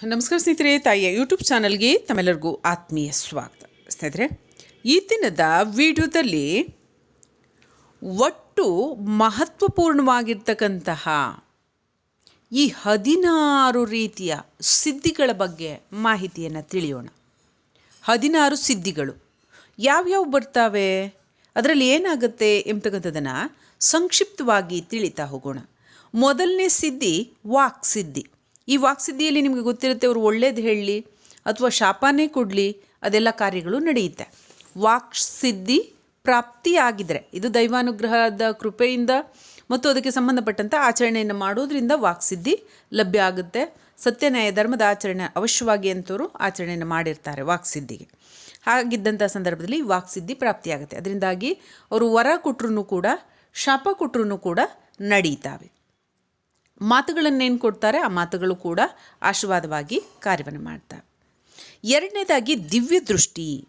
ನಮಸ್ಕಾರ ಸ್ನೇಹಿತರೆ, ತಾಯಿಯ ಯೂಟ್ಯೂಬ್ ಚಾನಲ್ಗೆ ತಮ್ಮೆಲ್ಲರಿಗೂ ಆತ್ಮೀಯ ಸ್ವಾಗತ. ಸ್ನೇಹಿತರೆ, ಈ ದಿನದ ವಿಡಿಯೋದಲ್ಲಿ ಒಟ್ಟು ಮಹತ್ವಪೂರ್ಣವಾಗಿರ್ತಕ್ಕಂತಹ ಈ ಹದಿನಾರು ರೀತಿಯ ಸಿದ್ಧಿಗಳ ಬಗ್ಗೆ ಮಾಹಿತಿಯನ್ನು ತಿಳಿಯೋಣ. ಹದಿನಾರು ಸಿದ್ಧಿಗಳು. ಯಾವ್ಯಾವ ಬರ್ತಾವೆ? ಅದರಲ್ಲಿ ಏನಾಗುತ್ತೆ ಎಂಬತಕ್ಕಂಥದ್ದನ್ನು ಸಂಕ್ಷಿಪ್ತವಾಗಿ ತಿಳಿತಾ ಹೋಗೋಣ. ಮೊದಲನೇ ಸಿದ್ಧಿ ವಾಕ್ ಸಿದ್ಧಿ. ಈ ವಾಕ್ಸಿದ್ಧಿಯಲ್ಲಿ ನಿಮಗೆ ಗೊತ್ತಿರುತ್ತೆ ಅವರು ಒಳ್ಳೇದು ಹೇಳಲಿ ಅಥವಾ ಶಾಪನೇ ಕೊಡಲಿ, ಅದೆಲ್ಲ ಕಾರ್ಯಗಳು ನಡೆಯುತ್ತೆ. ವಾಕ್ಸಿದ್ಧಿ ಸಿದ್ಧಿ ಪ್ರಾಪ್ತಿಯಾಗಿದ್ದರೆ ಇದು ದೈವಾನುಗ್ರಹದ ಕೃಪೆಯಿಂದ ಮತ್ತು ಅದಕ್ಕೆ ಸಂಬಂಧಪಟ್ಟಂಥ ಆಚರಣೆಯನ್ನು ಮಾಡೋದ್ರಿಂದ ವಾಕ್ಸಿದ್ಧಿ ಲಭ್ಯ ಆಗುತ್ತೆ. ಸತ್ಯನ್ಯಾಯ ಧರ್ಮದ ಆಚರಣೆ ಅವಶ್ಯವಾಗಿ ಅಂತವರು ಆಚರಣೆಯನ್ನು ಮಾಡಿರ್ತಾರೆ ವಾಕ್ಸಿದ್ಧಿಗೆ. ಹಾಗಿದ್ದಂಥ ಸಂದರ್ಭದಲ್ಲಿ ವಾಕ್ಸಿದ್ಧಿ ಪ್ರಾಪ್ತಿಯಾಗುತ್ತೆ. ಅದರಿಂದಾಗಿ ಅವರು ವರ ಕೊಟ್ಟರು ಕೂಡ, ಶಾಪ ಕೊಟ್ಟರು ಕೂಡ ನಡೀತಾವೆ. ಮಾತುಗಳನ್ನೇನು ಕೊಡ್ತಾರೆ, ಆ ಮಾತುಗಳು ಕೂಡ ಆಶೀರ್ವಾದವಾಗಿ ಕಾರ್ಯವನ್ನು ಮಾಡ್ತವೆ ಎರಡನೇದಾಗಿ ದಿವ್ಯ ದೃಷ್ಟಿ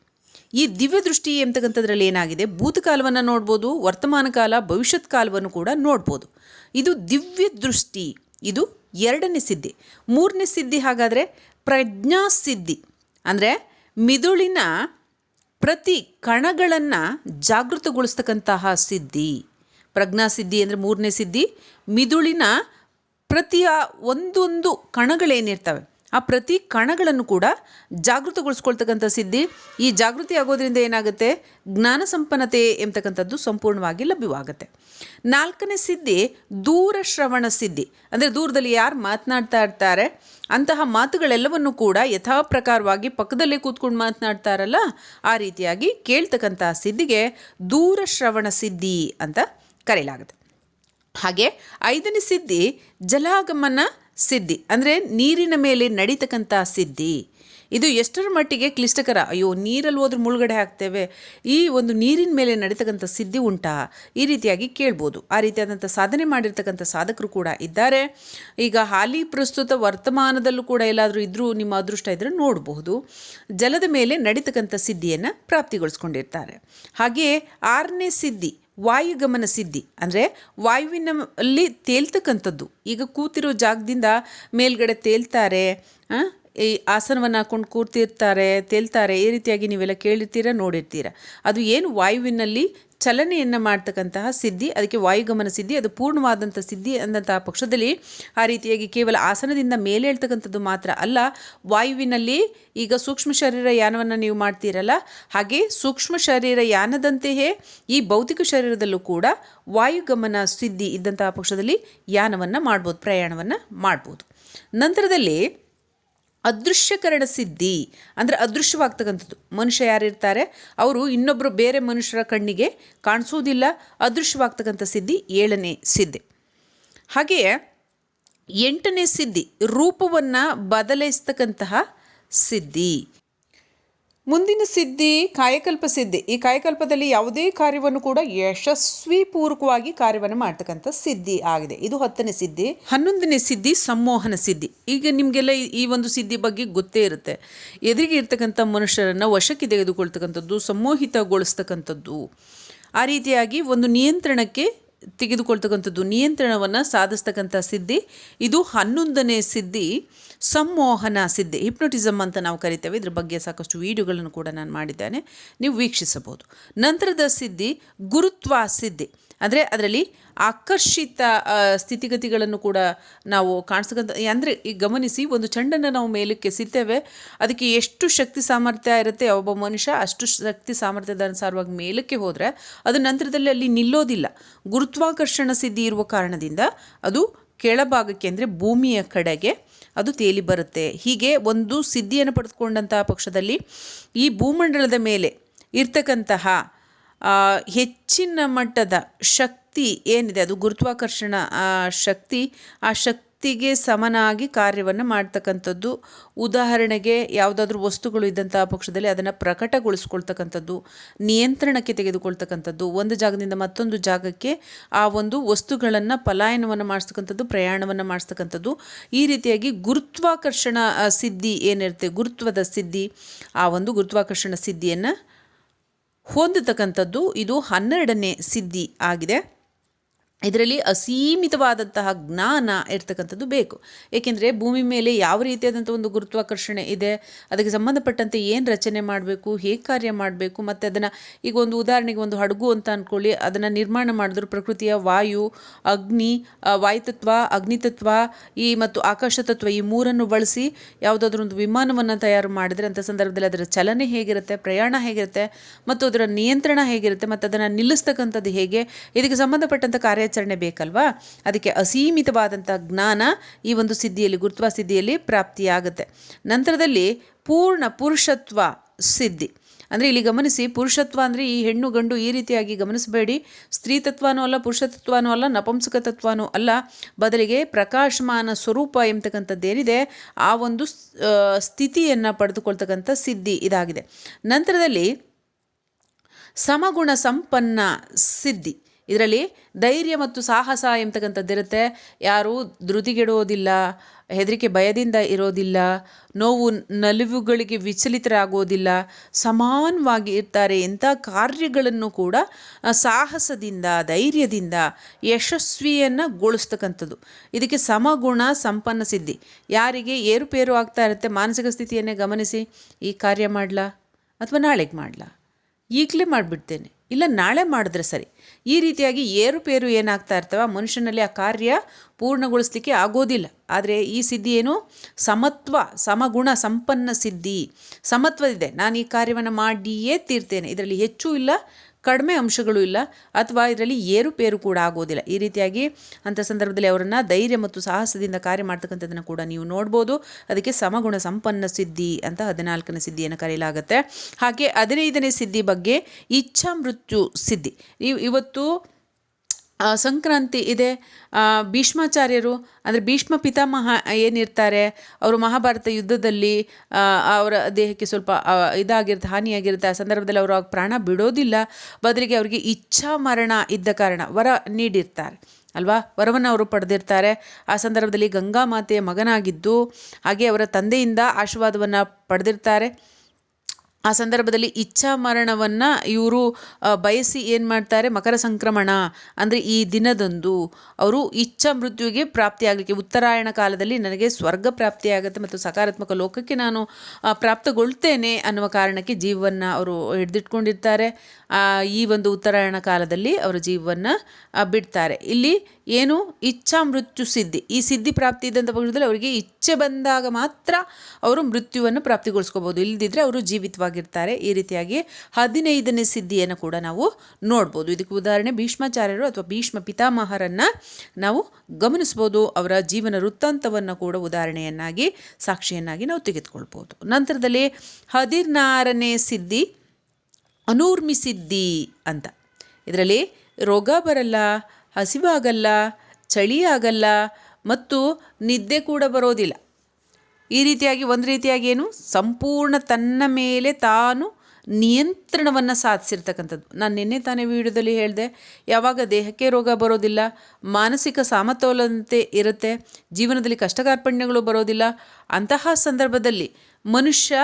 ಈ ದಿವ್ಯ ದೃಷ್ಟಿ ಎಂತಕ್ಕಂಥದ್ರಲ್ಲಿ ಏನಾಗಿದೆ? ಭೂತಕಾಲವನ್ನು ನೋಡ್ಬೋದು, ವರ್ತಮಾನ ಕಾಲ, ಭವಿಷ್ಯತ್ ಕಾಲವನ್ನು ಕೂಡ ನೋಡ್ಬೋದು. ಇದು ದಿವ್ಯ ದೃಷ್ಟಿ ಇದು ಎರಡನೇ ಸಿದ್ಧಿ. ಮೂರನೇ ಸಿದ್ಧಿ ಹಾಗಾದರೆ ಪ್ರಜ್ಞಾಸಿದ್ಧಿ. ಅಂದರೆ ಮಿದುಳಿನ ಪ್ರತಿ ಕಣಗಳನ್ನು ಜಾಗೃತಗೊಳಿಸ್ತಕ್ಕಂತಹ ಸಿದ್ಧಿ. ಪ್ರಜ್ಞಾಸಿದ್ಧಿ ಅಂದರೆ ಮೂರನೇ ಸಿದ್ಧಿ. ಮಿದುಳಿನ ಪ್ರತಿಯ ಒಂದೊಂದು ಕಣಗಳೇನಿರ್ತವೆ, ಆ ಪ್ರತಿ ಕಣಗಳನ್ನು ಕೂಡ ಜಾಗೃತಗೊಳಿಸ್ಕೊಳ್ತಕ್ಕಂಥ ಸಿದ್ಧಿ. ಈ ಜಾಗೃತಿ ಆಗೋದ್ರಿಂದ ಏನಾಗುತ್ತೆ? ಜ್ಞಾನ ಸಂಪನ್ನತೆ ಎಂಬತಕ್ಕಂಥದ್ದು ಸಂಪೂರ್ಣವಾಗಿ ಲಭ್ಯವಾಗುತ್ತೆ. ನಾಲ್ಕನೇ ಸಿದ್ಧಿ, ದೂರ ಶ್ರವಣ ಸಿದ್ಧಿ. ಅಂದರೆ ದೂರದಲ್ಲಿ ಯಾರು ಮಾತನಾಡ್ತಾ ಇರ್ತಾರೆ, ಅಂತಹ ಮಾತುಗಳೆಲ್ಲವನ್ನು ಕೂಡ ಯಥಾ ಪ್ರಕಾರವಾಗಿ ಪಕ್ಕದಲ್ಲೇ ಕೂತ್ಕೊಂಡು ಮಾತನಾಡ್ತಾರಲ್ಲ, ಆ ರೀತಿಯಾಗಿ ಕೇಳ್ತಕ್ಕಂಥ ಸಿದ್ಧಿಗೆ ದೂರ ಶ್ರವಣ ಸಿದ್ಧಿ ಅಂತ ಕರೆಯಲಾಗುತ್ತೆ. ಹಾಗೆ ಐದನೇ ಸಿದ್ಧಿ, ಜಲಾಗಮನ ಸಿದ್ಧಿ, ಅಂದರೆ ನೀರಿನ ಮೇಲೆ ನಡೀತಕ್ಕಂಥ ಸಿದ್ಧಿ. ಇದು ಎಷ್ಟರ ಮಟ್ಟಿಗೆ ಕ್ಲಿಷ್ಟಕರ? ಅಯ್ಯೋ, ನೀರಲ್ಲಿ ಹೋದ್ರೆ ಮುಳುಗಡೆ ಹಾಕ್ತೇವೆ. ಈ ಒಂದು ನೀರಿನ ಮೇಲೆ ನಡೀತಕ್ಕಂಥ ಸಿದ್ಧಿ ಉಂಟಾ? ಈ ರೀತಿಯಾಗಿ ಕೇಳ್ಬೋದು. ಆ ರೀತಿಯಾದಂಥ ಸಾಧನೆ ಮಾಡಿರ್ತಕ್ಕಂಥ ಸಾಧಕರು ಕೂಡ ಇದ್ದಾರೆ. ಈಗ ಹಾಲಿ ಪ್ರಸ್ತುತ ವರ್ತಮಾನದಲ್ಲೂ ಕೂಡ ಎಲ್ಲಾದರೂ ಇದ್ದರೂ ನಿಮ್ಮ ಅದೃಷ್ಟ ಇದ್ದರೆ ನೋಡಬಹುದು. ಜಲದ ಮೇಲೆ ನಡೀತಕ್ಕಂಥ ಸಿದ್ಧಿಯನ್ನು ಪ್ರಾಪ್ತಿಗೊಳಿಸ್ಕೊಂಡಿರ್ತಾರೆ. ಹಾಗೆಯೇ ಆರನೇ ಸಿದ್ಧಿ ವಾಯುಗಮನ ಸಿದ್ಧಿ ಅಂದರೆ ವಾಯುವಿನಲ್ಲಿ ತೇಲ್ತಕ್ಕಂಥದ್ದು. ಈಗ ಕೂತಿರೋ ಜಾಗದಿಂದ ಮೇಲ್ಗಡೆ ತೇಲ್ತಾರೆ ಈ ಆಸನವನ್ನು ಹಾಕ್ಕೊಂಡು ಕೂರ್ತಿರ್ತಾರೆ, ತೇಲ್ತಾರೆ, ಈ ರೀತಿಯಾಗಿ ನೀವೆಲ್ಲ ಕೇಳಿರ್ತೀರ, ನೋಡಿರ್ತೀರ? ಅದು ಏನು ವಾಯುವಿನಲ್ಲಿ ಚಲನೆಯನ್ನು ಮಾಡ್ತಕ್ಕಂತಹ ಸಿದ್ಧಿ, ಅದಕ್ಕೆ ವಾಯುಗಮನ ಸಿದ್ಧಿ, ಅದು ಪೂರ್ಣವಾದಂಥ ಸಿದ್ಧಿ ಅಂದಂತಹ ಪಕ್ಷದಲ್ಲಿ ಆ ರೀತಿಯಾಗಿ ಕೇವಲ ಆಸನದಿಂದ ಮೇಲೆ ಹೇಳ್ತಕ್ಕಂಥದ್ದು ಮಾತ್ರ ಅಲ್ಲ, ವಾಯುವಿನಲ್ಲಿ ಈಗ ಸೂಕ್ಷ್ಮ ಶರೀರ ಯಾನವನ್ನು ನೀವು ಮಾಡ್ತೀರಲ್ಲ, ಹಾಗೆ ಸೂಕ್ಷ್ಮ ಶರೀರ ಯಾನದಂತೆಯೇ ಈ ಭೌತಿಕ ಶರೀರದಲ್ಲೂ ಕೂಡ ವಾಯುಗಮನ ಸಿದ್ಧಿ ಇದ್ದಂತಹ ಪಕ್ಷದಲ್ಲಿ ಯಾನವನ್ನು ಮಾಡ್ಬೋದು, ಪ್ರಯಾಣವನ್ನು ಮಾಡ್ಬೋದು. ನಂತರದಲ್ಲಿ ಅದೃಶ್ಯಕರಣ ಸಿದ್ಧಿ ಅಂದರೆ ಅದೃಶ್ಯವಾಗ್ತಕ್ಕಂಥದ್ದು. ಮನುಷ್ಯ ಯಾರಿರ್ತಾರೆ? ಅವರು ಇನ್ನೊಬ್ಬರು ಬೇರೆ ಮನುಷ್ಯರ ಕಣ್ಣಿಗೆ ಕಾಣಿಸೋದಿಲ್ಲ, ಅದೃಶ್ಯವಾಗ್ತಕ್ಕಂಥ ಸಿದ್ಧಿ ಏಳನೇ ಸಿದ್ಧಿ. ಹಾಗೆಯೇ ಎಂಟನೇ ಸಿದ್ಧಿ, ರೂಪವನ್ನು ಬದಲಾಯಿಸ್ತಕ್ಕಂತಹ ಸಿದ್ಧಿ. ಮುಂದಿನ ಸಿದ್ಧಿ, ಕಾಯಕಲ್ಪ ಸಿದ್ಧಿ. ಈ ಕಾಯಕಲ್ಪದಲ್ಲಿ ಯಾವುದೇ ಕಾರ್ಯವನ್ನು ಕೂಡ ಯಶಸ್ವಿ ಪೂರ್ವಕವಾಗಿ ಕಾರ್ಯವನ್ನು ಮಾಡ್ತಕ್ಕಂಥ ಸಿದ್ಧಿ ಆಗಿದೆ. ಇದು ಹತ್ತನೇ ಸಿದ್ಧಿ. ಹನ್ನೊಂದನೇ ಸಿದ್ಧಿ, ಸಂಮೋಹನ ಸಿದ್ಧಿ. ಈಗ ನಿಮಗೆಲ್ಲ ಈ ಒಂದು ಸಿದ್ಧಿ ಬಗ್ಗೆ ಗೊತ್ತೇ ಇರುತ್ತೆ. ಎದುರಿಗೆ ಇರ್ತಕ್ಕಂಥ ಮನುಷ್ಯರನ್ನು ವಶಕ್ಕೆ ತೆಗೆದುಕೊಳ್ತಕ್ಕಂಥದ್ದು, ಸಂಮೋಹಿತಗೊಳಿಸ್ತಕ್ಕಂಥದ್ದು. ಆ ರೀತಿಯಾಗಿ ಒಂದು ನಿಯಂತ್ರಣಕ್ಕೆ ತೆಗೆದುಕೊಳ್ತಕ್ಕಂಥದ್ದು ನಿಯಂತ್ರಣವನ್ನು ಸಾಧಿಸ್ತಕ್ಕಂಥ ಸಿದ್ಧಿ. ಇದು ಹನ್ನೊಂದನೇ ಸಿದ್ಧಿ, ಸಂಮೋಹನ ಸಿದ್ಧಿ ಹಿಪ್ನೋಟಿಸಮ್ ಅಂತ ನಾವು ಕರಿತೇವೆ. ಇದ್ರ ಬಗ್ಗೆ ಸಾಕಷ್ಟು ವಿಡಿಯೋಗಳನ್ನು ಕೂಡ ನಾನು ಮಾಡಿದ್ದೇನೆ. ನೀವು ವೀಕ್ಷಿಸಬಹುದು. ನಂತರದ ಸಿದ್ಧಿ, ಗುರುತ್ವ ಸಿದ್ಧಿ. ಅಂದರೆ ಅದರಲ್ಲಿ ಆಕರ್ಷಿತ ಸ್ಥಿತಿಗತಿಗಳನ್ನು ಕೂಡ ನಾವು ಕಾಣಿಸ್ತಕ್ಕಂಥ ಅಂದರೆ ಈ ಗಮನಿಸಿ ಒಂದು ಚೆಂಡನ್ನು ನಾವು ಮೇಲಕ್ಕೆ ಎಸಿತೇವೆ ಅದಕ್ಕೆ ಎಷ್ಟು ಶಕ್ತಿ ಸಾಮರ್ಥ್ಯ ಇರುತ್ತೆ ಒಬ್ಬ ಮನುಷ್ಯ, ಅಷ್ಟು ಶಕ್ತಿ ಸಾಮರ್ಥ್ಯದ ಅನುಸಾರವಾಗಿ ಮೇಲಕ್ಕೆ ಹೋದರೆ ಅದು ನಂತರದಲ್ಲಿ ಅಲ್ಲಿ ನಿಲ್ಲೋದಿಲ್ಲ. ಗುರುತ್ವಾಕರ್ಷಣ ಸಿದ್ಧಿ ಇರುವ ಕಾರಣದಿಂದ ಅದು ಕೆಳಭಾಗಕ್ಕೆ ಅಂದರೆ ಭೂಮಿಯ ಕಡೆಗೆ ಅದು ತೇಲಿ ಬರುತ್ತೆ. ಹೀಗೆ ಒಂದು ಸಿದ್ಧಿಯನ್ನು ಪಡೆದುಕೊಂಡಂತಹ ಪಕ್ಷದಲ್ಲಿ ಈ ಭೂಮಂಡಲದ ಮೇಲೆ ಇರ್ತಕ್ಕಂತಹ ಹೆಚ್ಚಿನ ಮಟ್ಟದ ಶಕ್ತಿ ಏನಿದೆ? ಅದು ಗುರುತ್ವಾಕರ್ಷಣ ಶಕ್ತಿ. ಆ ಶಕ್ತಿಗೆ ಸಮನಾಗಿ ಕಾರ್ಯವನ್ನು ಮಾಡ್ತಕ್ಕಂಥದ್ದು, ಉದಾಹರಣೆಗೆ ಯಾವುದಾದ್ರೂ ವಸ್ತುಗಳು ಇದ್ದಂತಹ ಪಕ್ಷದಲ್ಲಿ ಅದನ್ನು ಪ್ರಕಟಗೊಳಿಸ್ಕೊಳ್ತಕ್ಕಂಥದ್ದು, ನಿಯಂತ್ರಣಕ್ಕೆ ತೆಗೆದುಕೊಳ್ತಕ್ಕಂಥದ್ದು, ಒಂದು ಜಾಗದಿಂದ ಮತ್ತೊಂದು ಜಾಗಕ್ಕೆ ಆ ಒಂದು ವಸ್ತುಗಳನ್ನು ಪಲಾಯನವನ್ನು ಮಾಡಿಸ್ತಕ್ಕಂಥದ್ದು, ಪ್ರಯಾಣವನ್ನು ಮಾಡಿಸ್ತಕ್ಕಂಥದ್ದು, ಈ ರೀತಿಯಾಗಿ ಗುರುತ್ವಾಕರ್ಷಣ ಸಿದ್ಧಿ ಏನಿರುತ್ತೆ? ಗುರುತ್ವದ ಸಿದ್ಧಿ. ಆ ಒಂದು ಗುರುತ್ವಾಕರ್ಷಣ ಸಿದ್ಧಿಯನ್ನು ಹೊಂದತಕ್ಕಂಥದ್ದು ಇದು ಹನ್ನೆರಡನೇ ಸಿದ್ಧಿ ಆಗಿದೆ. ಇದರಲ್ಲಿ ಅಸೀಮಿತವಾದಂತಹ ಜ್ಞಾನ ಇರ್ತಕ್ಕಂಥದ್ದು ಬೇಕು. ಏಕೆಂದರೆ ಭೂಮಿ ಮೇಲೆ ಯಾವ ರೀತಿಯಾದಂಥ ಒಂದು ಗುರುತ್ವಾಕರ್ಷಣೆ ಇದೆ, ಅದಕ್ಕೆ ಸಂಬಂಧಪಟ್ಟಂತೆ ಏನು ರಚನೆ ಮಾಡಬೇಕು, ಹೇಗೆ ಕಾರ್ಯ ಮಾಡಬೇಕು, ಮತ್ತು ಅದನ್ನು ಈಗ ಒಂದು ಉದಾಹರಣೆಗೆ ಒಂದು ಹಡಗು ಅಂತ ಅಂದ್ಕೊಳ್ಳಿ ಅದನ್ನು ನಿರ್ಮಾಣ ಮಾಡಿದ್ರು ಪ್ರಕೃತಿಯ ವಾಯು, ಅಗ್ನಿ ವಾಯುತತ್ವ, ಅಗ್ನಿತತ್ವ, ಈ ಮತ್ತು ಆಕಾಶ ತತ್ವ ಈ ಮೂರನ್ನು ಬಳಸಿ ಯಾವುದಾದ್ರೂ ಒಂದು ವಿಮಾನವನ್ನು ತಯಾರು ಮಾಡಿದರೆ ಅಂಥ ಸಂದರ್ಭದಲ್ಲಿ ಅದರ ಚಲನೆ ಹೇಗಿರುತ್ತೆ, ಪ್ರಯಾಣ ಹೇಗಿರುತ್ತೆ, ಮತ್ತು ಅದರ ನಿಯಂತ್ರಣ ಹೇಗಿರುತ್ತೆ, ಮತ್ತು ಅದನ್ನು ನಿಲ್ಲಿಸ್ತಕ್ಕಂಥದ್ದು ಹೇಗೆ, ಇದಕ್ಕೆ ಸಂಬಂಧಪಟ್ಟಂಥ ಕಾರ್ಯಾಚರಣೆ ಬೇಕಲ್ವಾ? ಅದಕ್ಕೆ ಅಸೀಮಿತವಾದಂಥ ಜ್ಞಾನ ಈ ಒಂದು ಸಿದ್ಧಿಯಲ್ಲಿ, ಗುರುತ್ವ ಸಿದ್ಧಿಯಲ್ಲಿ ಪ್ರಾಪ್ತಿಯಾಗುತ್ತೆ. ನಂತರದಲ್ಲಿ ಪೂರ್ಣ ಪುರುಷತ್ವ ಸಿದ್ಧಿ. ಅಂದರೆ ಇಲ್ಲಿ ಗಮನಿಸಿ, ಪುರುಷತ್ವ ಅಂದರೆ ಈ ಹೆಣ್ಣು ಗಂಡು ಈ ರೀತಿಯಾಗಿ ಗಮನಿಸಬೇಡಿ. ಸ್ತ್ರೀ ತತ್ವನೂ ಅಲ್ಲ ಪುರುಷ ತತ್ವನೂ ಅಲ್ಲ, ನಪುಂಸಕ ತತ್ವನೂ ಅಲ್ಲ. ಬದಲಿಗೆ ಪ್ರಕಾಶಮಾನ ಸ್ವರೂಪ ಎಂಬತಕ್ಕಂಥದ್ದೇನಿದೆ, ಆ ಒಂದು ಸ್ಥಿತಿಯನ್ನು ಪಡೆದುಕೊಳ್ತಕ್ಕಂಥ ಸಿದ್ಧಿ ಇದಾಗಿದೆ. ನಂತರದಲ್ಲಿ ಸಮಗುಣ ಸಂಪನ್ನ ಸಿದ್ಧಿ. ಇದರಲ್ಲಿ ಧೈರ್ಯ ಮತ್ತು ಸಾಹಸ ಎಂಬತಕ್ಕಂಥದ್ದಿರುತ್ತೆ ಯಾರೂ ಧೃತಿಗೆಡುವುದಿಲ್ಲ ಹೆದರಿಕೆ ಭಯದಿಂದ ಇರೋದಿಲ್ಲ, ನೋವು ನಲಿವುಗಳಿಗೆ ವಿಚಲಿತರಾಗೋದಿಲ್ಲ, ಸಮಾನವಾಗಿ ಇರ್ತಾರೆ ಇಂಥ ಕಾರ್ಯಗಳನ್ನು ಕೂಡ ಸಾಹಸದಿಂದ, ಧೈರ್ಯದಿಂದ, ಯಶಸ್ವಿಯನ್ನು ಗೊಳಿಸ್ತಕ್ಕಂಥದ್ದು. ಇದಕ್ಕೆ ಸಮಗುಣ, ಸಂಪನ್ನ ಸಿದ್ಧಿ. ಯಾರಿಗೆ ಏರುಪೇರು ಆಗ್ತಾ ಇರುತ್ತೆ, ಮಾನಸಿಕ ಸ್ಥಿತಿಯನ್ನೇ ಗಮನಿಸಿ, ಈ ಕಾರ್ಯ ಮಾಡಲಾ ಅಥವಾ ನಾಳೆಗೆ ಮಾಡಲಾ? ಈಗಲೇ ಮಾಡಿಬಿಡ್ತೇನೆ. ಇಲ್ಲ, ನಾಳೆ ಮಾಡಿದ್ರೆ ಸರಿ. ಈ ರೀತಿಯಾಗಿ ಏರುಪೇರು ಏನಾಗ್ತಾ ಇರ್ತವೆ ಮನುಷ್ಯನಲ್ಲಿ ಆ ಕಾರ್ಯ ಪೂರ್ಣಗೊಳಿಸ್ಲಿಕ್ಕೆ ಆಗೋದಿಲ್ಲ. ಆದರೆ ಈ ಸಿದ್ಧಿ ಏನು? ಸಮತ್ವ, ಸಮಗುಣ ಸಂಪನ್ನ ಸಿದ್ಧಿ. ಸಮತ್ವದಿದೆ. ನಾನು ಈ ಕಾರ್ಯವನ್ನು ಮಾಡಿಯೇ ತೀರ್ತೇನೆ. ಇದರಲ್ಲಿ ಹೆಚ್ಚು ಇಲ್ಲ ಕಡಿಮೆ ಅಂಶಗಳು ಇಲ್ಲ ಅಥವಾ ಇದರಲ್ಲಿ ಏರುಪೇರು ಕೂಡ ಆಗೋದಿಲ್ಲ. ಈ ರೀತಿಯಾಗಿ ಅಂಥ ಸಂದರ್ಭದಲ್ಲಿ ಅವರನ್ನು ಧೈರ್ಯ ಮತ್ತು ಸಾಹಸದಿಂದ ಕಾರ್ಯ ಮಾಡ್ತಕ್ಕಂಥದ್ದನ್ನು ಕೂಡ ನೀವು ನೋಡ್ಬೋದು. ಅದಕ್ಕೆ ಸಮಗುಣ ಸಂಪನ್ನ ಸಿದ್ಧಿ ಅಂತ ಹದಿನಾಲ್ಕನೇ ಸಿದ್ಧಿಯನ್ನು ಕರೆಯಲಾಗುತ್ತೆ. ಹಾಗೆ ಹದಿನೈದನೇ ಸಿದ್ಧಿ ಬಗ್ಗೆ ಇಚ್ಛಾ ಮೃತ್ಯು ಸಿದ್ಧಿ. ನೀವು ಇವತ್ತು ಸಂಕ್ರಾಂತಿ ಇದೆ. ಭೀಷ್ಮಾಚಾರ್ಯರು, ಅಂದರೆ ಭೀಷ್ಮ ಪಿತಾಮಹ ಏನಿರ್ತಾರೆ, ಅವರು ಮಹಾಭಾರತ ಯುದ್ಧದಲ್ಲಿ ಅವರ ದೇಹಕ್ಕೆ ಸ್ವಲ್ಪ ಇದಾಗಿರುತ್ತೆ ಹಾನಿಯಾಗಿರುತ್ತೆ ಆ ಸಂದರ್ಭದಲ್ಲಿ ಅವರು ಆಗ ಪ್ರಾಣ ಬಿಡೋದಿಲ್ಲ. ಬದಲಿಗೆ ಅವರಿಗೆ ಇಚ್ಛಾ ಮರಣ ಇದ್ದ ಕಾರಣ ವರ ನೀಡಿರ್ತಾರೆ, ಅಲ್ವಾ? ವರವನ್ನು ಅವರು ಪಡೆದಿರ್ತಾರೆ. ಆ ಸಂದರ್ಭದಲ್ಲಿ ಗಂಗಾ ಮಾತೆಯ ಮಗನಾಗಿದ್ದು, ಹಾಗೆ ಅವರ ತಂದೆಯಿಂದ ಆಶೀರ್ವಾದವನ್ನು ಪಡೆದಿರ್ತಾರೆ. ಆ ಸಂದರ್ಭದಲ್ಲಿ ಇಚ್ಛಾ ಮರಣವನ್ನು ಇವರು ಬಯಸಿ ಏನು ಮಾಡ್ತಾರೆ? ಮಕರ ಸಂಕ್ರಮಣ ಅಂದರೆ ಈ ದಿನದಂದು ಅವರು ಇಚ್ಛಾ ಮೃತ್ಯುವಿಗೆ ಪ್ರಾಪ್ತಿಯಾಗಲಿಕ್ಕೆ ಉತ್ತರಾಯಣ ಕಾಲದಲ್ಲಿ ನನಗೆ ಸ್ವರ್ಗ ಪ್ರಾಪ್ತಿಯಾಗುತ್ತೆ ಮತ್ತು ಸಕಾರಾತ್ಮಕ ಲೋಕಕ್ಕೆ ನಾನು ಪ್ರಾಪ್ತಗೊಳ್ತೇನೆ ಅನ್ನುವ ಕಾರಣಕ್ಕೆ ಜೀವವನ್ನು ಅವರು ಹಿಡಿದಿಟ್ಕೊಂಡಿರ್ತಾರೆ. ಈ ಒಂದು ಉತ್ತರಾಯಣ ಕಾಲದಲ್ಲಿ ಅವರ ಜೀವವನ್ನು ಬಿಡ್ತಾರೆ. ಇಲ್ಲಿ ಏನು? ಇಚ್ಛಾ ಮೃತ್ಯು ಸಿದ್ಧಿ. ಈ ಸಿದ್ಧಿ ಪ್ರಾಪ್ತಿ ಇದ್ದಂಥ ಪಕ್ಷದಲ್ಲಿ ಅವರಿಗೆ ಇಚ್ಛೆ ಬಂದಾಗ ಮಾತ್ರ ಅವರು ಮೃತ್ಯುವನ್ನು ಪ್ರಾಪ್ತಿಗೊಳಿಸ್ಕೋಬೋದು. ಇಲ್ಲದಿದ್ದರೆ ಅವರು ಜೀವಿತವಾಗಿರ್ತಾರೆ. ಈ ರೀತಿಯಾಗಿ ಹದಿನೈದನೇ ಸಿದ್ಧಿಯನ್ನು ಕೂಡ ನಾವು ನೋಡ್ಬೋದು. ಇದಕ್ಕೆ ಉದಾಹರಣೆ ಭೀಷ್ಮಾಚಾರ್ಯರು ಅಥವಾ ಭೀಷ್ಮ ಪಿತಾಮಹರನ್ನು ನಾವು ಗಮನಿಸ್ಬೋದು. ಅವರ ಜೀವನ ವೃತ್ತಾಂತವನ್ನು ಕೂಡ ಉದಾಹರಣೆಯನ್ನಾಗಿ, ಸಾಕ್ಷಿಯನ್ನಾಗಿ ನಾವು ತೆಗೆದುಕೊಳ್ಬೋದು. ನಂತರದಲ್ಲಿ ಹದಿನಾರನೇ ಸಿದ್ಧಿ. ಅನೂರ್ಮಿಸಿದ್ದಿ ಅಂತ. ಇದರಲ್ಲಿ ರೋಗ ಬರಲ್ಲ, ಹಸಿವಾಗಲ್ಲ ಚಳಿ ಆಗಲ್ಲ ಮತ್ತು ನಿದ್ದೆ ಕೂಡ ಬರೋದಿಲ್ಲ. ಈ ರೀತಿಯಾಗಿ, ಒಂದು ರೀತಿಯಾಗಿ ಏನು? ಸಂಪೂರ್ಣ ತನ್ನ ಮೇಲೆ ತಾನು ನಿಯಂತ್ರಣವನ್ನು ಸಾಧಿಸಿರ್ತಕ್ಕಂಥದ್ದು. ನಾನು ನಿನ್ನೆ ತಾನೇ ವಿಡಿಯೋದಲ್ಲಿ ಹೇಳಿದೆ, ಯಾವಾಗ ದೇಹಕ್ಕೆ ರೋಗ ಬರೋದಿಲ್ಲ, ಮಾನಸಿಕ ಸಮತೋಲನತೆ ಇರುತ್ತೆ, ಜೀವನದಲ್ಲಿ ಕಷ್ಟಕಾರ್ಪಣ್ಯಗಳು ಬರೋದಿಲ್ಲ, ಅಂತಹ ಸಂದರ್ಭದಲ್ಲಿ ಮನುಷ್ಯ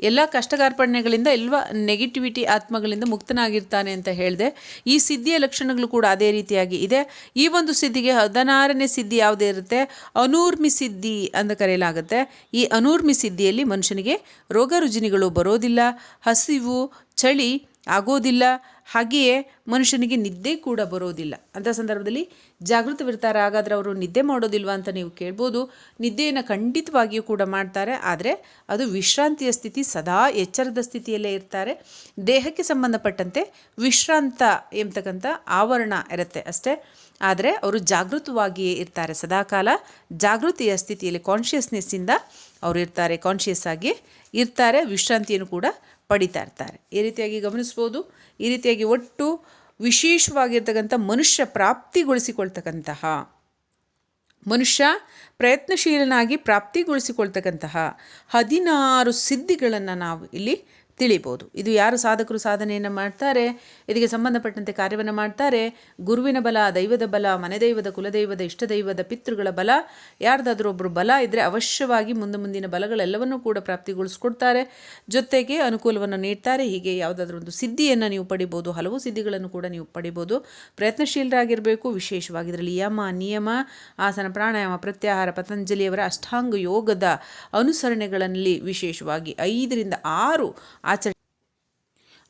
ಎಲ್ಲ ಕಷ್ಟಗಾರ್ಪಣೆಗಳಿಂದ ಎಲ್ವ ನೆಗೆಟಿವಿಟಿ ಆತ್ಮಗಳಿಂದ ಮುಕ್ತನಾಗಿರ್ತಾನೆ ಅಂತ ಹೇಳಿದೆ. ಈ ಸಿದ್ಧಿಯ ಲಕ್ಷಣಗಳು ಕೂಡ ಅದೇ ರೀತಿಯಾಗಿ ಇದೆ. ಈ ಒಂದು ಸಿದ್ಧಿಗೆ ಹದಿನಾರನೇ ಸಿದ್ಧಿ ಯಾವುದೇ ಇರುತ್ತೆ? ಅನೂರ್ಮಿ ಸಿದ್ಧಿ ಅಂತ ಕರೆಯಲಾಗುತ್ತೆ. ಈ ಅನೂರ್ಮಿ ಸಿದ್ಧಿಯಲ್ಲಿ ಮನುಷ್ಯನಿಗೆ ರೋಗ ರುಜಿನಿಗಳು ಬರೋದಿಲ್ಲ. ಹಸಿವು, ಚಳಿ ಆಗೋದಿಲ್ಲ. ಹಾಗೆಯೇ ಮನುಷ್ಯನಿಗೆ ನಿದ್ದೆ ಕೂಡ ಬರೋದಿಲ್ಲ. ಅಂಥ ಸಂದರ್ಭದಲ್ಲಿ ಜಾಗೃತವಿರ್ತಾರೆ ಹಾಗಾದರೆ ಅವರು ನಿದ್ದೆ ಮಾಡೋದಿಲ್ವ ಅಂತ ನೀವು ಕೇಳ್ಬೋದು. ನಿದ್ದೆಯನ್ನು ಖಂಡಿತವಾಗಿಯೂ ಕೂಡ ಮಾಡ್ತಾರೆ. ಆದರೆ ಅದು ವಿಶ್ರಾಂತಿಯ ಸ್ಥಿತಿ ಸದಾ ಎಚ್ಚರದ ಸ್ಥಿತಿಯಲ್ಲೇ ಇರ್ತಾರೆ. ದೇಹಕ್ಕೆ ಸಂಬಂಧಪಟ್ಟಂತೆ ವಿಶ್ರಾಂತ ಎಂಬತಕ್ಕಂಥ ಆವರಣ ಇರುತ್ತೆ ಅಷ್ಟೇ. ಆದರೆ ಅವರು ಜಾಗೃತವಾಗಿಯೇ ಇರ್ತಾರೆ. ಸದಾಕಾಲ ಜಾಗೃತಿಯ ಸ್ಥಿತಿಯಲ್ಲಿ ಕಾನ್ಷಿಯಸ್ನೆಸ್ಸಿಂದ ಅವರು ಇರ್ತಾರೆ. ಕಾನ್ಷಿಯಸ್ ಆಗಿ ಇರ್ತಾರೆ. ವಿಶ್ರಾಂತಿಯನ್ನು ಕೂಡ ಪಡಿತಾ ಇರ್ತಾರೆ. ಈ ರೀತಿಯಾಗಿ ಗಮನಿಸ್ಬೋದು. ಈ ರೀತಿಯಾಗಿ ಒಟ್ಟು ವಿಶೇಷವಾಗಿರ್ತಕ್ಕಂಥ ಮನುಷ್ಯ ಪ್ರಾಪ್ತಿಗೊಳಿಸಿಕೊಳ್ತಕ್ಕಂತಹ, ಮನುಷ್ಯ ಪ್ರಯತ್ನಶೀಲನಾಗಿ ಪ್ರಾಪ್ತಿಗೊಳಿಸಿಕೊಳ್ತಕ್ಕಂತಹ ಹದಿನಾರು ಸಿದ್ಧಿಗಳನ್ನು ನಾವು ಇಲ್ಲಿ ತಿಳಿಬೋದು. ಇದು ಯಾರು ಸಾಧಕರು ಸಾಧನೆಯನ್ನು ಮಾಡ್ತಾರೆ? ಇದಕ್ಕೆ ಸಂಬಂಧಪಟ್ಟಂತೆ ಕಾರ್ಯವನ್ನು ಮಾಡ್ತಾರೆ? ಗುರುವಿನ ಬಲ, ದೈವದ ಬಲ, ಮನೆ ದೈವದ ಕುಲದೈವದ ಇಷ್ಟದೈವದ ಪಿತೃಗಳ ಬಲ, ಯಾರ್ದಾದ್ರೂ ಒಬ್ಬರು ಬಲ ಇದ್ದರೆ ಅವಶ್ಯವಾಗಿ ಮುಂದೆ ಮುಂದಿನ ಬಲಗಳೆಲ್ಲವನ್ನೂ ಕೂಡ ಪ್ರಾಪ್ತಿಗೊಳಿಸ್ಕೊಡ್ತಾರೆ. ಜೊತೆಗೆ ಅನುಕೂಲವನ್ನು ನೀಡ್ತಾರೆ. ಹೀಗೆ ಯಾವುದಾದ್ರೂ ಒಂದು ಸಿದ್ಧಿಯನ್ನು ನೀವು ಪಡಿಬೋದು. ಹಲವು ಸಿದ್ಧಿಗಳನ್ನು ಕೂಡ ನೀವು ಪಡಿಬೋದು. ಪ್ರಯತ್ನಶೀಲರಾಗಿರಬೇಕು. ವಿಶೇಷವಾಗಿ ಇದರಲ್ಲಿ ಯಮ, ನಿಯಮ, ಆಸನ, ಪ್ರಾಣಾಯಾಮ, ಪ್ರತ್ಯಾಹಾರ ಪತಂಜಲಿಯವರ ಅಷ್ಟಾಂಗ ಯೋಗದ ಅನುಸರಣೆಗಳಲ್ಲಿ ವಿಶೇಷವಾಗಿ ಐದರಿಂದ ಆರು ಆಚರಣೆ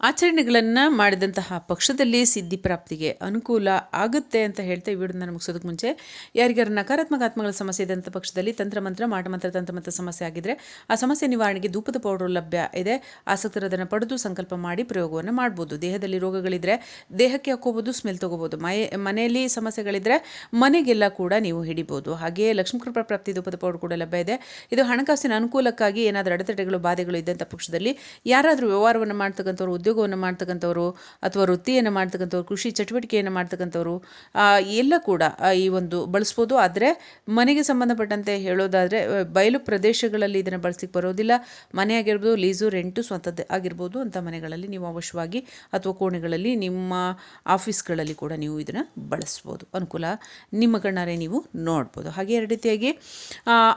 ಆಚರಣೆಗಳನ್ನು ಮಾಡಿದಂತಹ ಪಕ್ಷದಲ್ಲಿ ಸಿದ್ಧಿ ಪ್ರಾಪ್ತಿಗೆ ಅನುಕೂಲ ಆಗುತ್ತೆ ಅಂತ ಹೇಳ್ತಾ ಈ ವಿಡಿಯೋನ ಮುಗಿಸೋದಕ್ಕೆ ಮುಂಚೆ, ಯಾರಿಗಾರ ನಕಾರಾತ್ಮಕ ಆತ್ಮಗಳ ಸಮಸ್ಯೆ ಇದ್ದಂಥ ಪಕ್ಷದಲ್ಲಿ ಮಂತ್ರ ತಂತ್ರ ತಂತ್ರಮಂತ್ರ ಸಮಸ್ಯೆ ಆಗಿದ್ದರೆ ಆ ಸಮಸ್ಯೆ ನಿವಾರಣೆಗೆ ಧೂಪದ ಪೌಡರ್ ಲಭ್ಯ ಇದೆ. ಆಸಕ್ತರು ಅದನ್ನು ಪಡೆದು ಸಂಕಲ್ಪ ಮಾಡಿ ಪ್ರಯೋಗವನ್ನು ಮಾಡ್ಬೋದು. ದೇಹದಲ್ಲಿ ರೋಗಗಳಿದ್ದರೆ ದೇಹಕ್ಕೆ ಹಾಕೋಬೋದು ಸ್ಮೆಲ್ ತೊಗೋಬೋದು. ಮನೆ ಮನೆಯಲ್ಲಿ ಸಮಸ್ಯೆಗಳಿದ್ದರೆ ಮನೆಗೆಲ್ಲ ಕೂಡ ನೀವು ಹಿಡಿಬೋದು. ಹಾಗೆಯೇ ಲಕ್ಷ್ಮೀ ಕೃಪಾ ಪ್ರಾಪ್ತಿ ಧೂಪದ ಪೌಡರ್ ಕೂಡ ಲಭ್ಯ ಇದೆ. ಇದು ಹಣಕಾಸಿನ ಅನುಕೂಲಕ್ಕಾಗಿ ಏನಾದರೂ ಅಡೆತಡೆಗಳು, ಬಾಧೆಗಳು ಇದ್ದಂಥ ಪಕ್ಷದಲ್ಲಿ ಯಾರಾದರೂ ವ್ಯವಹಾರವನ್ನು ಮಾಡ್ತಕ್ಕಂಥವ್ರು ಉದ್ಯೋಗವನ್ನು ಮಾಡ್ತಕ್ಕಂಥವ್ರು ಅಥವಾ ವೃತ್ತಿಯನ್ನು ಮಾಡ್ತಕ್ಕಂಥವ್ರು, ಕೃಷಿ ಚಟುವಟಿಕೆಯನ್ನು ಮಾಡ್ತಕ್ಕಂಥವ್ರು ಎಲ್ಲ ಕೂಡ ಈ ಒಂದು ಬಳಸ್ಬೋದು. ಆದರೆ ಮನೆಗೆ ಸಂಬಂಧಪಟ್ಟಂತೆ ಹೇಳೋದಾದರೆ ಬಯಲು ಪ್ರದೇಶಗಳಲ್ಲಿ ಇದನ್ನು ಬಳಸಲಿಕ್ಕೆ ಬರೋದಿಲ್ಲ. ಮನೆ ಆಗಿರ್ಬೋದು, ಲೀಸು, ರೆಂಟು ಸ್ವಂತದ್ದು ಆಗಿರ್ಬೋದು ಅಂಥ ಮನೆಗಳಲ್ಲಿ ನೀವು ಅವಶ್ಯವಾಗಿ ಅಥವಾ ಕೋಣೆಗಳಲ್ಲಿ ನಿಮ್ಮ ಆಫೀಸ್ಗಳಲ್ಲಿ ಕೂಡ ನೀವು ಇದನ್ನು ಬಳಸ್ಬೋದು. ಅನುಕೂಲ ನಿಮ್ಮ ಕಣ್ಣಾರೆ ನೀವು ನೋಡ್ಬೋದು. ಹಾಗೆ ಎರಡು ರೀತಿಯಾಗಿ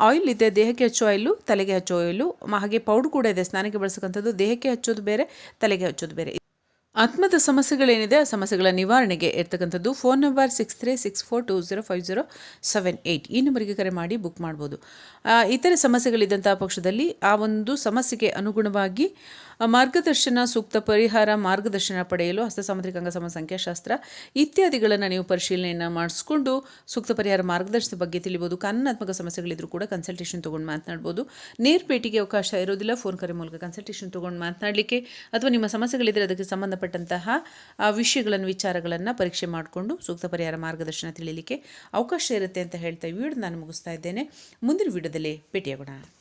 ಆಯಿಲ್ ಇದೆ, ದೇಹಕ್ಕೆ ಹಚ್ಚೋ ಆಯಿಲು ತಲೆಗೆ ಹಚ್ಚೋ ಆಯಿಲು ಹಾಗೆ ಪೌಡ್ರ್ ಕೂಡ ಇದೆ. ಸ್ನಾನಕ್ಕೆ ಬಳಸಕ್ಕಂಥದ್ದು ದೇಹಕ್ಕೆ ಹಚ್ಚೋದು ಬೇರೆ, ತಲೆಗೆ ಬೇರೆ ಆತ್ಮದ ಸಮಸ್ಯೆಗಳೇನಿದೆ, ಆ ಸಮಸ್ಯೆಗಳ ನಿವಾರಣೆಗೆ ಇರ್ತಕ್ಕಂಥದ್ದು phone number six three six four two zero five zero seven eight ಈ ನಂಬರಿಗೆ ಕರೆ ಮಾಡಿ ಬುಕ್ ಮಾಡ್ಬೋದು. ಇತರೆ ಸಮಸ್ಯೆಗಳಿದ್ದಂಥ ಪಕ್ಷದಲ್ಲಿ ಆ ಒಂದು ಸಮಸ್ಯೆಗೆ ಅನುಗುಣವಾಗಿ ಮಾರ್ಗದರ್ಶನ, ಸೂಕ್ತ ಪರಿಹಾರ, ಮಾರ್ಗದರ್ಶನ ಪಡೆಯಲು ಹಸ್ತ ಸಾಮುದ್ರಿಕ ಅಂಗಸಮ ಸಂಖ್ಯಾಶಾಸ್ತ್ರ ಇತ್ಯಾದಿಗಳನ್ನು ನೀವು ಪರಿಶೀಲನೆಯನ್ನು ಮಾಡಿಸ್ಕೊಂಡು ಸೂಕ್ತ ಪರಿಹಾರ ಮಾರ್ಗದರ್ಶನದ ಬಗ್ಗೆ ತಿಳಿಬೋದು. ಕಾನೂನಾತ್ಮಕ ಸಮಸ್ಯೆಗಳಿದ್ರೂ ಕೂಡ ಕನ್ಸಲ್ಟೇಷನ್ ತೊಗೊಂಡು ಮಾತನಾಡ್ಬೋದು. ನೇರ ಭೇಟಿಗೆ ಅವಕಾಶ ಇರೋದಿಲ್ಲ. ಫೋನ್ ಕರೆ ಮೂಲಕ ಕನ್ಸಲ್ಟೇಷನ್ ತೊಗೊಂಡು ಮಾತನಾಡಲಿಕ್ಕೆ ಅಥವಾ ನಿಮ್ಮ ಸಮಸ್ಯೆಗಳಿದ್ದರೆ ಅದಕ್ಕೆ ಸಂಬಂಧಪಟ್ಟಂತಹ ವಿಷಯಗಳನ್ನು, ವಿಚಾರಗಳನ್ನು ಪರೀಕ್ಷೆ ಮಾಡಿಕೊಂಡು ಸೂಕ್ತ ಪರಿಹಾರ ಮಾರ್ಗದರ್ಶನ ತಿಳಿಯಲಿಕ್ಕೆ ಅವಕಾಶ ಇರುತ್ತೆ ಅಂತ ಹೇಳ್ತಾ ಈ ವಿಡಿಯೋ ನಾನು ಮುಗಿಸ್ತಾ ಇದ್ದೇನೆ. ಮುಂದಿನ ವಿಡಿಯೋದಲ್ಲಿ ಭೇಟಿಯಾಗೋಣ.